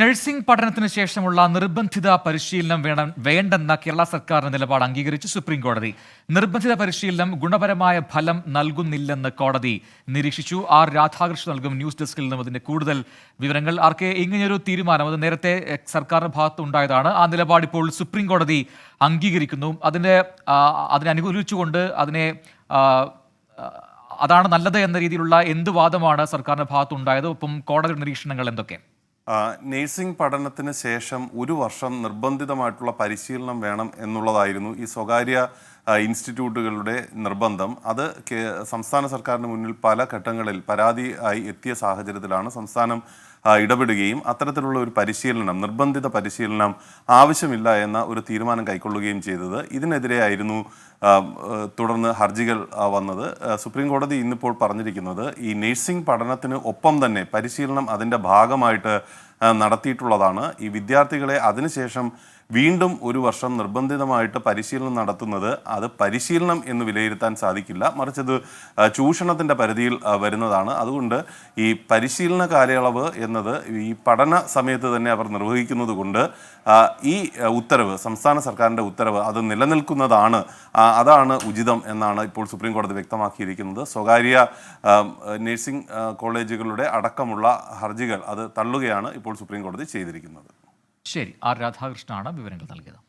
Nursing പഠനത്തിന് ശേഷമുള്ള നിർബന്ധിത പരിശീലനം വേണം വേണ്ടെന്ന കേരള സർക്കാരിന്റെ നിലപാട് അംഗീകരിച്ച് സുപ്രീം കോടതി. നിർബന്ധിത പരിശീലനം ഗുണപരമായ ഫലം നൽകുന്നില്ലെന്ന് കോടതി നിരീക്ഷിച്ചു. ആർ രാധാകൃഷ്ണൻ നൽകും ന്യൂസ് ഡെസ്കിൽ നിന്നും അതിന്റെ കൂടുതൽ വിവരങ്ങൾ. ആർക്ക് ഇങ്ങനെയൊരു തീരുമാനം അത് നേരത്തെ സർക്കാരിന്റെ ഭാഗത്ത് ഉണ്ടായതാണ് ആ നിലപാട് ഇപ്പോൾ സുപ്രീം കോടതി അംഗീകരിക്കുന്നു. അതിന്റെ അതിനെ അനുകൂലിച്ചുകൊണ്ട് അതിനെ അതാണ് നല്ലത് എന്ന രീതിയിലുള്ള എന്ത് വാദമാണ് സർക്കാരിന്റെ ഭാഗത്തുണ്ടായത്? ഒപ്പം കോടതി നിരീക്ഷണങ്ങൾ എന്തൊക്കെ? നേഴ്സിംഗ് പഠനത്തിന് ശേഷം ഒരു വർഷം നിർബന്ധിതമായിട്ടുള്ള പരിശീലനം വേണം എന്നുള്ളതായിരുന്നു ഈ സ്വകാര്യ ഇൻസ്റ്റിറ്റ്യൂട്ടുകളുടെ നിർബന്ധം. അത് സംസ്ഥാന സർക്കാരിന് മുന്നിൽ പല ഘട്ടങ്ങളിൽ പരാതി ആയി എത്തിയ സാഹചര്യത്തിലാണ് സംസ്ഥാനം ഇടപെടുകയും അത്തരത്തിലുള്ള ഒരു പരിശീലനം നിർബന്ധിത പരിശീലനം ആവശ്യമില്ല എന്ന ഒരു തീരുമാനം കൈക്കൊള്ളുകയും ചെയ്തത്. ഇതിനെതിരെയായിരുന്നു തുടർന്ന് ഹർജികൾ വന്നത്. സുപ്രീം കോടതി ഇന്നിപ്പോൾ പറഞ്ഞിരിക്കുന്നത് ഈ നഴ്സിംഗ് പഠനത്തിന് ഒപ്പം തന്നെ പരിശീലനം അതിന്റെ ഭാഗമായിട്ട് നടത്തിയിട്ടുള്ളതാണ്. ഈ വിദ്യാർത്ഥികളെ അതിനുശേഷം വീണ്ടും ഒരു വർഷം നിർബന്ധിതമായിട്ട് പരിശീലനം നടത്തുന്നത് അത് പരിശീലനം എന്ന് വിലയിരുത്താൻ സാധിക്കില്ല. മറിച്ച് അത് ചൂഷണത്തിന്റെ പരിധിയിൽ വരുന്നതാണ്. അതുകൊണ്ട് ഈ പരിശീലന കാലയളവ് എന്നത് ഈ പഠന സമയത്ത് തന്നെ അവർ നിർവഹിക്കുന്നത് കൊണ്ട് ഈ ഉത്തരവ് സംസ്ഥാന സർക്കാരിന്റെ ഉത്തരവ് അത് നിലനിൽക്കുന്നതാണ്. അതാണ് ഉചിതം എന്നാണ് ഇപ്പോൾ സുപ്രീം കോടതി വ്യക്തമാക്കിയിരിക്കുന്നത്. സ്വകാര്യ നഴ്സിംഗ് കോളേജുകളുടെ അടക്കമുള്ള ഹർജികൾ അത് തള്ളുകയാണ് ഇപ്പോൾ സുപ്രീം കോടതി ചെയ്തിരിക്കുന്നത്. ശരി ആർ രാധാകൃഷ്ണനാണ് വിവരങ്ങൾ നൽകിയത്.